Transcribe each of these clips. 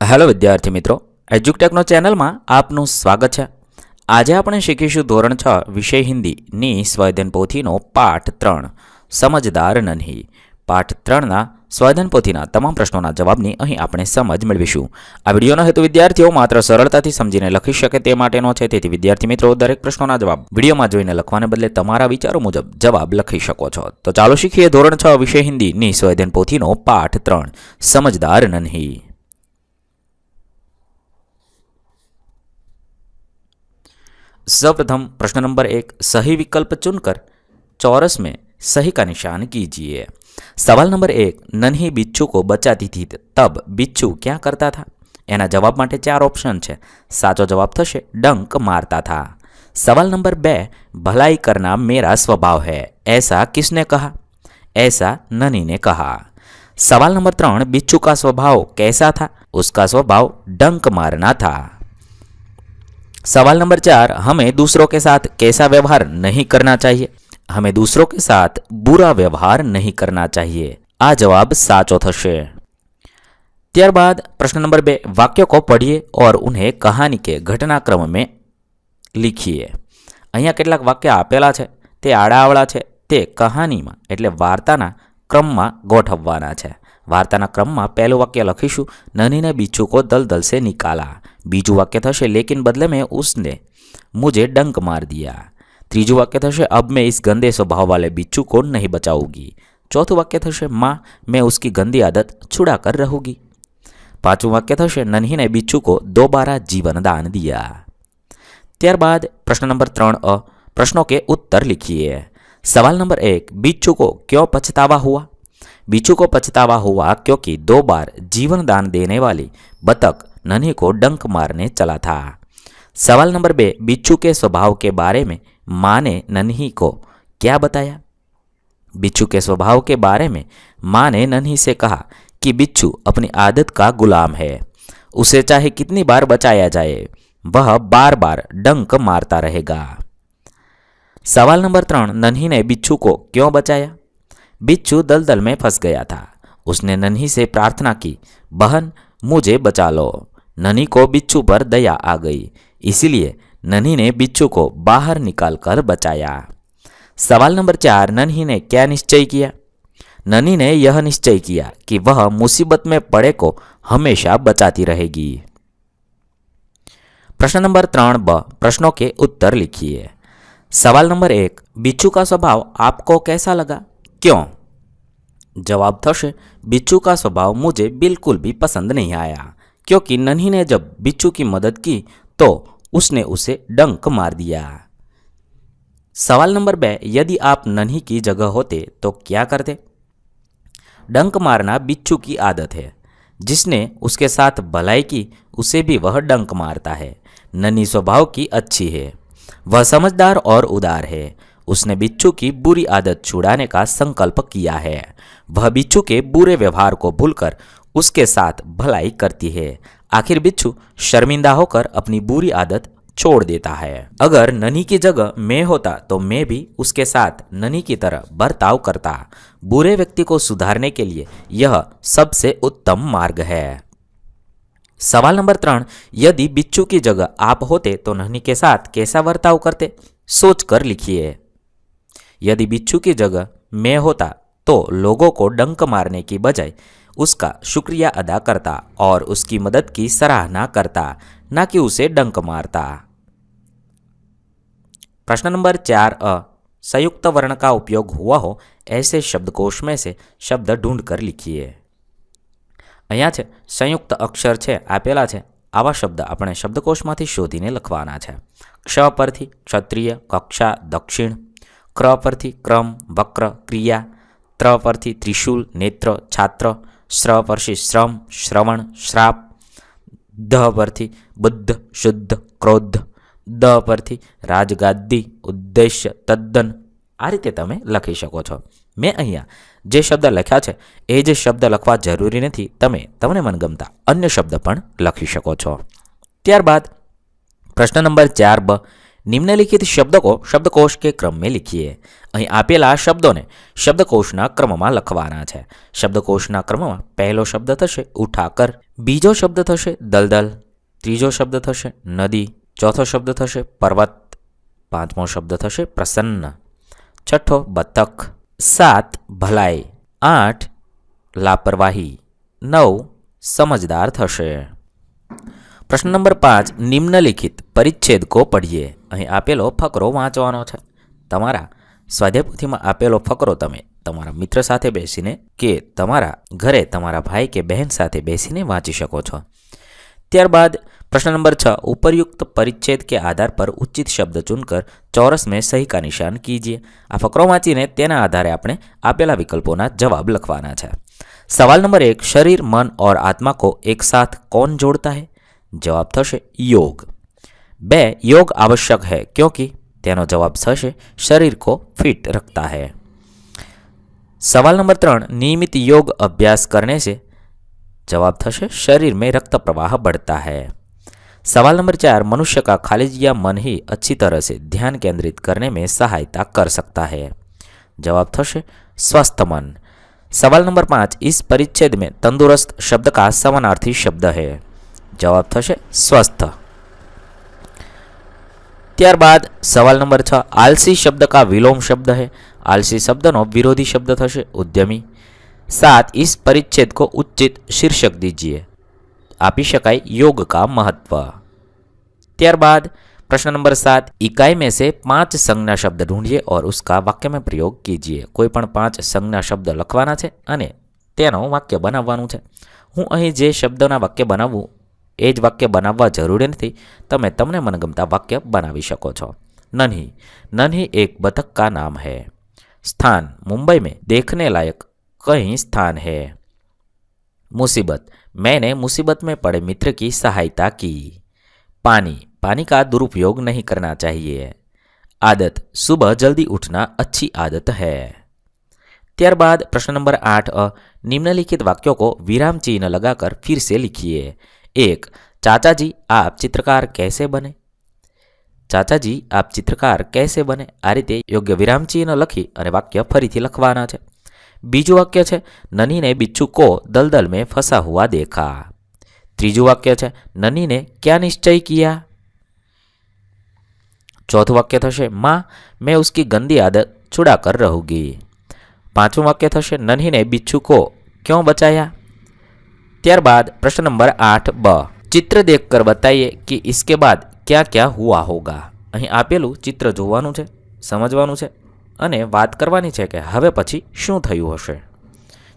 Hello વિદ્યાર્થી મિત્રો, એજ્યુકટેકનો ચેનલમાં આપનું સ્વાગત છે. આજે આપણે શીખીશું ધોરણ છ, વિષય હિન્દીની સ્વયધન પોથીનો પાઠ ત્રણ, સમજદાર નન્હી. પાઠ ત્રણના સ્વયધન પોથીના તમામ પ્રશ્નોના જવાબની અહીં આપણે સમજ મેળવીશું. આ વિડીયોનો હેતુ વિદ્યાર્થીઓ માત્ર સરળતાથી સમજીને લખી શકે તે માટેનો છે, તેથી વિદ્યાર્થી મિત્રો, દરેક પ્રશ્નોના જવાબ વિડીયોમાં જોઈને લખવાને બદલે તમારા વિચારો મુજબ જવાબ લખી શકો છો. તો ચાલો શીખીએ ધોરણ છ, વિષય હિન્દીની સ્વયધન પોથીનો પાઠ ત્રણ, સમજદાર નન્હી. सर्वप्रथम प्रश्न नंबर एक, सही विकल्प चुनकर चौरस में सही का निशान कीजिए। सवाल नंबर एक, नन्ही बिच्छू को बचाती थी तब बिच्छू क्या करता था? एना जवाब माटे चार ऑप्शन है साचो जवाब थे डंक मारता था। सवाल नंबर बे, भलाई करना मेरा स्वभाव है, ऐसा किसने कहा? ऐसा ननी ने कहा। सवाल नंबर त्रन बिच्छू का स्वभाव कैसा था? उसका स्वभाव डंक मारना था। सवाल नंबर चार हमें दूसरों के साथ कैसा व्यवहार नहीं करना चाहिए हमें दूसरों के साथ बुरा व्यवहार नहीं करना चाहिए आ जवाब साचो થશે ત્યારબાદ પ્રશ્ન નંબર બે વાક્યો को पढ़िए और उन्हें कहानी के घटनाक्रम में લીખીએ અહીંયા કેટલાક વાક્ય આપેલા છે તે આડાવડા છે તે કહાનીમાં એટલે વાર્તાના ક્રમમાં ગોઠવવાના છે વાર્તાના ક્રમમાં પહેલું વાક્ય લખીશું નનીને બીચू को दलदल से निकाला બીજું વાક્ય થશે लेकिन बदले में उसने मुझे डंक मार दिया ત્રીજું વાક્ય થશે अब मैं इस गंदे स्वभाव वाले बिच्छू को नहीं बचाऊंगी ચોથું વાક્ય થશે माँ मैं उसकी गंदी आदत छुड़ा कर रहूंगी પાંચમું વાક્ય થશે नन्ही ने बिच्छू को दोबारा जीवन दान दिया ત્યારબાદ પ્રશ્ન નંબર ત્રણ અ પ્રશ્નों के उत्तर लिखिए सवाल नंबर एक बिच्छू को क्यों पछतावा हुआ बिच्छू को पछतावा हुआ क्योंकि दो बार जीवन दान देने वाली बतख नन्ही को डंक मारने चला था। सवाल नंबर बे, बिच्छू के स्वभाव के बारे में माँ ने नन्ही को क्या बताया? बिच्छू के स्वभाव के बारे में माँ ने नन्ही से कहा कि बिच्छू अपनी आदत का गुलाम है। उसे चाहे कितनी बार बचाया जाए, वह बार बार डंक मारता रहेगा। सवाल नंबर त्रण, नन्ही ने बिच्छू को क्यों बचाया? बिच्छू दलदल में फंस गया था। उसने नन्ही से प्रार्थना की, बहन, मुझे बचा लो। नन्ही को बिच्छू पर दया आ गई, इसीलिए नन्ही ने बिच्छू को बाहर निकालकर बचाया। सवाल नंबर चार, नन्ही ने क्या निश्चय किया? नन्ही ने यह निश्चय किया कि वह मुसीबत में पड़े को हमेशा बचाती रहेगी। प्रश्न नंबर त्रण ब, प्रश्नों के उत्तर लिखिए। सवाल नंबर एक, बिच्छू का स्वभाव आपको कैसा लगा? क्यों? जवाब थशे, बिच्छू का स्वभाव मुझे बिल्कुल भी पसंद नहीं आया, क्योंकि नन्ही ने जब बिच्छू की मदद की तो उसने उसे डंक मार दिया। सवाल नंबर बे, यदि आप नन्ही की जगह होते तो क्या करते? डंक मारना बिच्छू की आदत है। जिसने उसके साथ भलाई की, उसे भी वह डंक मारता है। नन्ही स्वभाव की अच्छी है। वह समझदार और उदार है। उसने बिच्छू की बुरी आदत छुड़ाने का संकल्प किया है। वह बिच्छू के बुरे व्यवहार को भूलकर उसके साथ भलाई करती है। आखिर बिच्छू शर्मिंदा होकर अपनी बुरी आदत छोड़ देता है। अगर ननी की जगह मैं होता तो मैं भी उसके साथ ननी की तरह बर्ताव करता। बुरे व्यक्ति को सुधारने के लिए यह सबसे उत्तम मार्ग है। सवाल नंबर त्रण, यदि बिच्छू की जगह आप होते तो नन्ही के साथ कैसा बर्ताव करते? सोच कर लिखिए। यदि बिच्छू की जगह मैं होता तो लोगों को डंक मारने की बजाय उसका शुक्रिया अदा करता और उसकी मदद की सराहना करता ना कि उसे डंक मारता प्रश्न नंबर चार अ संयुक्त वर्ण का उपयोग हुआ हो ऐसे शब्दकोश में से शब्द ढूंढ कर लिखिए અહીંયા છે સંયુક્ત અક્ષર છે આપેલા છે આવા શબ્દ આપણે શબ્દકોશમાંથી શોધીને લખવાના છે ક્ષ પરથી ક્ષત્રિય કક્ષા દક્ષિણ ક્ર પરથી ક્રમ, વક્ર, ક્રિયા ત્ર પરથી ત્રિશૂલ, નેત્ર, છાત્ર શ્ર પરથી શ્રમ, શ્રવણ, શ્રાપ ધ પરથી બુદ્ધ, શુદ્ધ, ક્રોધ દ પરથી રાજગાદી ઉદ્દેશ્ય, તદ્દન. આ રીતે તમે લખી શકો છો. મેં અહીંયા જે શબ્દ લખ્યા છે, એ જ શબ્દ લખવા જરૂરી નથી, તમે, તમને મનગમતા અન્ય શબ્દ પણ લખી શકો છો. ત્યારબાદ પ્રશ્ન નંબર ચાર બ નિમ્નલિખિત શબ્દકો શબ્દકોશ કે ક્રમ મેં અહીં આપેલા શબ્દોને શબ્દકોશના ક્રમમાં લખવાના છે. શબ્દકોશના ક્રમમાં પહેલો શબ્દ થશે ઉઠાકર, બીજો શબ્દ થશે દલદલ, ત્રીજો શબ્દ થશે નદી, ચોથો શબ્દ થશે પર્વત, પાંચમો શબ્દ થશે પ્રસન્ન. છઠ્ઠો બતક, સાત ભલાઈ, આઠ લાપરવાહી, નવ સમજદાર થશે. પ્રશ્ન નંબર પાંચ નિમ્નલિખિત પરિચ્છેદ કો પઢીએ. અહીં આપેલો ફકરો વાંચવાનો છે. તમારા સ્વાધ્યાયપોથીમાં આપેલો ફકરો તમે તમારા મિત્ર સાથે બેસીને કે તમારા ઘરે તમારા ભાઈ કે બહેન સાથે બેસીને વાંચી શકો છો. ત્યારબાદ પ્રશ્ન નંબર છ, ઉપરયુક્ત પરિચ્છેદ કે આધાર પર ઉચિત શબ્દ ચૂનકર ચોરસ મેં સહી નિશાન કીજીએ. આ ફકરો વાંચીને તેના આધારે આપણે આપેલા વિકલ્પોના જવાબ લખવાના છે. સવાલ નંબર એક, શરીર, મન ઓર આત્મા કો એક સાથ કોણ જોડતા હે? જવાબ થશે યોગ. બે योग आवश्यक है क्योंकि તેનો જવાબ થશે શરીર को फिट रखता है सवाल नंबर ત્રણ नियमित योग अभ्यास करने से जवाब થશે शरीर में रक्त प्रवाह बढ़ता है सवाल नंबर चार मनुष्य का खालिज या मन ही अच्छी तरह से ध्यान केंद्रित करने में सहायता कर सकता है जवाब थशे स्वस्थ मन सवाल नंबर पाँच इस परिच्छेद में तंदुरुस्त शब्द का समानार्थी शब्द है जवाब थशे स्वस्थ ત્યારબાદ સવાલ નંબર છ આલસી શબ્દ કા વિલોમ શબ્દ है આલસી શબ્દનો વિરોધી શબ્દ થશે ઉદ્યમી સાત इस परिच्छेद को उचित शीर्षक दीजिए આપી શકાય योग का महत्व ત્યારબાદ प्रश्न नंबर सात इकाई में से पांच संज्ञा शब्द ढूंढिए और उसका वाक्य में प्रयोग कीजिए કોઈ પણ પાંચ સંજ્ઞા શબ્દ લખવાના છે અને તેનો વાક્ય બનાવવાનું છે હું અહીં જે શબ્દના વાક્ય બનાવવું એ જ વાક્ય બનાવવા જરૂરી નથી તમે તમને મનગમતા વાક્ય બનાવી શકો છો नन्ही नन्ही एक बतख का नाम है स्थान मुंबई में देखने लायक कई स्थान है मुसीबत मैंने मुसीबत में पड़े मित्र की सहायता की पानी पानी का दुरुपयोग नहीं करना चाहिए आदत सुबह जल्दी उठना अच्छी आदत है ત્યારબાદ प्रश्न नंबर आठ अ निम्नलिखित वाक्यों को विराम चिन्ह लगाकर फिर से એક, ચાચાજી, આપ ચિત્રકાર કેસે બને? ચાચાજી, આપ ચિત્રકાર કેસે બને? આ રીતે યોગ્ય વિરામચિહ્ન લખી અને વાક્ય ફરીથી લખવાના છે. બીજું વાક્ય છે, નનીને બિચ્છુ કો દલદલ મેં ફસા હુઆ દેખા. ત્રીજું વાક્ય છે, નનીને ક્યાં નિશ્ચય કિયા? ચોથું વાક્ય થશે, માં, મેં ઉસકી ગંદી આદત છોડા કર રહુગી. પાંચમું વાક્ય થશે નનહીને બિચ્છુ કો ક્યો બચાયા? ત્યારબાદ પ્રશ્ન નંબર આઠ બ ચિત્ર દેખકર બતાઈએ કે इसके बाद क्या क्या हुआ होगा અહીં આપેલું ચિત્ર જોવાનું છે સમજવાનું છે અને વાત કરવાની છે કે હવે પછી શું થયું હશે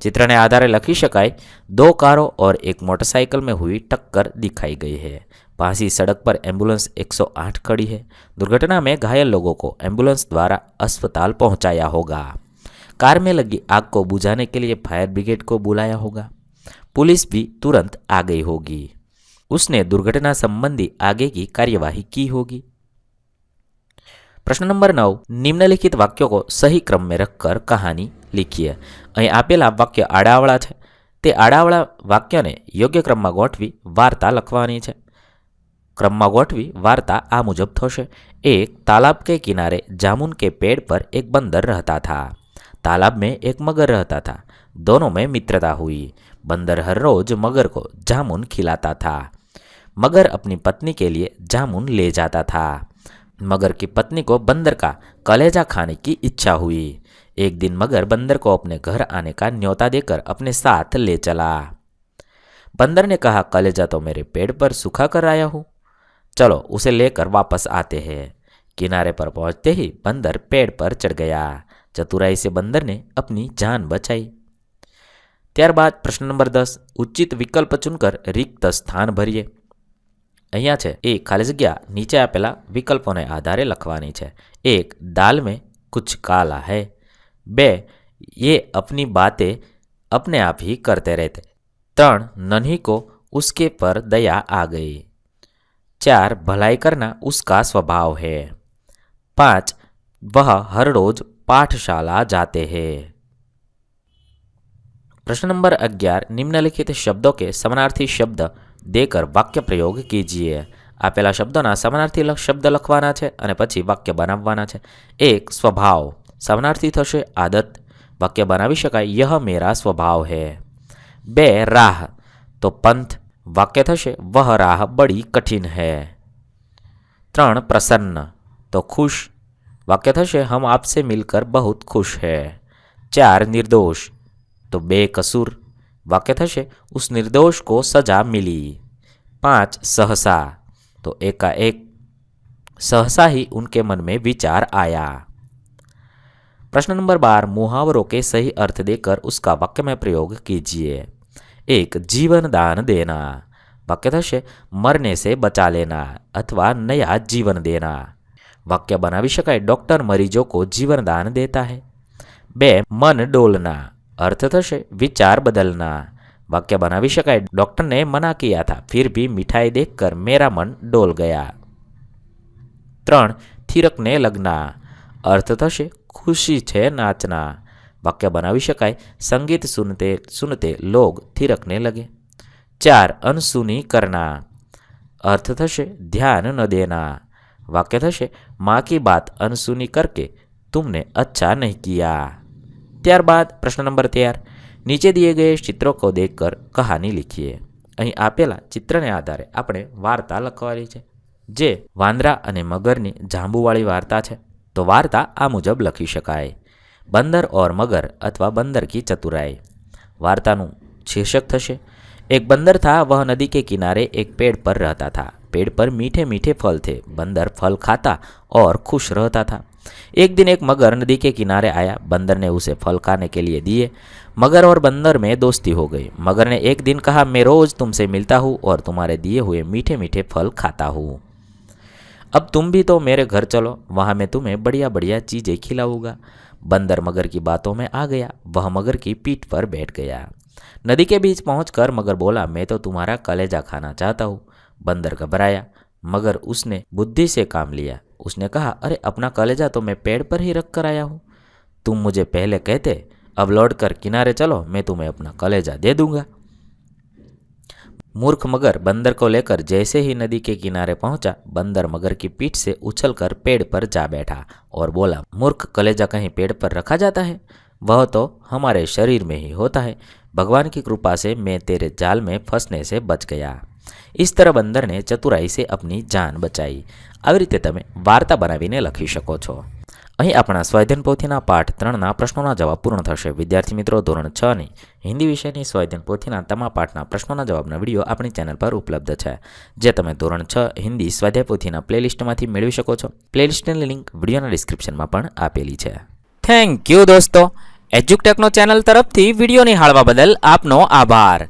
चित्र ने आधारे लखी शकाय दो कारों और एक मोटरसाइकिल में हुई टक्कर दिखाई गई है पास ही सड़क पर एम्बुलेंस 108 खड़ी है दुर्घटना में घायल लोगों को एम्बुलेंस द्वारा अस्पताल पहुंचाया होगा कार में लगी आग को बुझाने के लिए फायर ब्रिगेड को बुलाया होगा पुलिस भी तुरंत आ गई होगी उसने दुर्घटना संबंधी आगे की कार्यवाही की होगी प्रश्न नंबर नौ निम्नलिखित वाक्यों को सही क्रम में रखकर कहानी लिखिए અહીં આપેલા વાક્ય આડાવળા છે તે આડાવળા વાક્યને યોગ્ય ક્રમમાં ગોઠવી વાર્તા લખવાની છે ક્રમમાં ગોઠવી વાર્તા આ મુજબ થશે એક तालाब के किनारे जामुन के पेड़ पर एक बंदर रहता था तालाब में एक मगर रहता था दोनों में मित्रता हुई बंदर हर रोज मगर को जामुन खिलाता था। मगर अपनी पत्नी के लिए जामुन ले जाता था। मगर की पत्नी को बंदर का कलेजा खाने की इच्छा हुई। एक दिन मगर बंदर को अपने घर आने का न्योता देकर अपने साथ ले चला। बंदर ने कहा, कलेजा तो मेरे पेड़ पर सूखा कर आया हूँ। चलो उसे लेकर वापस आते हैं। किनारे पर पहुँचते ही बंदर पेड़ पर चढ़ गया। चतुराई से बंदर ने अपनी जान बचाई। ત્યારબાદ પ્રશ્ન નંબર દસ ઉચિત વિકલ્પ ચૂનકર રિક્ત સ્થાન ભરીએ અહીંયા છે એ ખાલી જગ્યા નીચે આપેલા વિકલ્પોને આધારે લખવાની છે એક દાલ में कुछ काला है बे ये अपनी बातें अपने आप ही करते रहते त्रण नन्ही को उसके पर दया आ गई चार भलाई करना उसका स्वभाव है पाँच वह हर रोज पाठशाला जाते हैं प्रश्न नंबर अग्यारह निम्नलिखित शब्दों के समानार्थी शब्द देकर वाक्य प्रयोग कीजिए આપેલા શબ્દોના સમાનાર્થી લખ- શબ્દ લખવાના છે અને પછી વાક્ય બનાવવાના છે એક સ્વભાવ સમાનાર્થી થશે આદત વાક્ય બનાવી શકાય યહ મેરા સ્વભાવ હે બે રાહ તો પંથ વાક્ય થશે વહ રાહ બડી કઠિન હૈ ત્રણ પ્રસન્ન તો ખુશ વાક્ય થશે હમ આપસે મિલકર બહુત ખુશ હૈ ચાર નિર્દોષ तो बेकसूर। वाक्य थे उस निर्दोष को सजा मिली। पाँच, सहसा। तो एकाएक, सहसा ही उनके मन में विचार आया। प्रश्न नंबर बार, मुहावरों के सही अर्थ देकर उसका वाक्य में प्रयोग कीजिए। एक, जीवन दान देना। वाक्य થશે मरने से बचा लेना अथवा नया जीवन देना। वाक्य बना भी બનાવી डॉक्टर मरीजों को जीवन दान देता है। बे, मन डोलना। अर्थ थे विचार बदलना। वाक्य बना शक डॉक्टर ने मना किया था, फिर भी मिठाई देखकर मेरा मन डोल गया। त्रण थीरक ने लगना। अर्थ थशे, खुशी छे नाचना। वाक्य बना शक संगीत सुनते सुनते लोग थीरक ने लगे। चार, अनसुनी करना। अर्थ थे ध्यान न देना। वाक्य थे माँ की बात अनसुनी करके तुमने अच्छा नहीं किया। ત્યારબાદ પ્રશ્ન નંબર તેર. નીચે દિએ ગયે ચિત્રો કો દેખકર કહાની લિખીએ. અહીં આપેલા ચિત્રને આધારે આપણે વાર્તા લખવાની છે. જે વાંદરા અને મગરની જાંબુવાળી વાર્તા છે. તો વાર્તા આ મુજબ લખી શકાય. બંદર ઓર મગર અથવા બંદર કી ચતુરાઈ. વાર્તાનું શીર્ષક થશે. એક બંદર થા, વહ નદી કે કિનારે એક પેડ પર રહેતા થા. પેડ પર મીઠે મીઠે ફલ થે. બંદર ફલ ખાતા ઓર ખુશ રહેતા થા. एक दिन एक मगर नदी के किनारे आया। बंदर ने उसे फल खाने के लिए दिए। मगर और बंदर में दोस्ती हो गई। मगर ने एक दिन कहा, मैं रोज तुमसे मिलता हूँ और तुम्हारे दिए हुए मीठे मीठे फल खाता हूँ। अब तुम भी तो मेरे घर चलो। वहाँ मैं तुम्हें बढ़िया बढ़िया चीज़ें खिलाऊँगा। बंदर मगर की बातों में आ गया। वह मगर की पीठ पर बैठ गया। नदी के बीच पहुंचकर मगर बोला, मैं तो तुम्हारा कलेजा खाना चाहता हूँ। बंदर घबराया। मगर उसने बुद्धि से काम लिया। उसने कहा, अरे, अपना कलेजा तो मैं पेड़ पर ही रख कर आया हूँ। तुम मुझे पहले कहते, अब लौट कर किनारे चलो, मैं तुम्हें अपना कलेजा दे दूँगा। मूर्ख मगर बंदर को लेकर जैसे ही नदी के किनारे पहुँचा, बंदर मगर की पीठ से उछलकर पेड़ पर जा बैठा और बोला, मूर्ख, कलेजा कहीं पेड़ पर रखा जाता है? वह तो हमारे शरीर में ही होता है। भगवान की कृपा से मैं तेरे जाल में फंसने से बच गया। इस तरह बंदर ने चतुराई से अपनी जान बचाई। આવી રીતે તમે વાર્તા બનાવીને લખી શકો છો. અહીં આપણા સ્વાધ્યન પોથીના પાઠ ત્રણના પ્રશ્નોના જવાબ પૂર્ણ થશે. વિદ્યાર્થી મિત્રો, ધોરણ છ ની હિન્દી વિષયની સ્વાધ્યન પોથીના તમામ પાઠના પ્રશ્નોના જવાબના વીડિયો આપણી ચેનલ પર ઉપલબ્ધ છે. જે તમે ધોરણ છ હિન્દી સ્વાધ્યાય પોથીના પ્લેલિસ્ટમાંથી મેળવી શકો છો. પ્લેલિસ્ટની લિંક વિડીયોના ડિસ્ક્રિપ્શનમાં પણ આપેલી છે. થેન્ક યુ દોસ્તો. એજ્યુકટેકનો ચેનલ તરફથી વીડિયો નિહાળવા બદલ આપનો આભાર.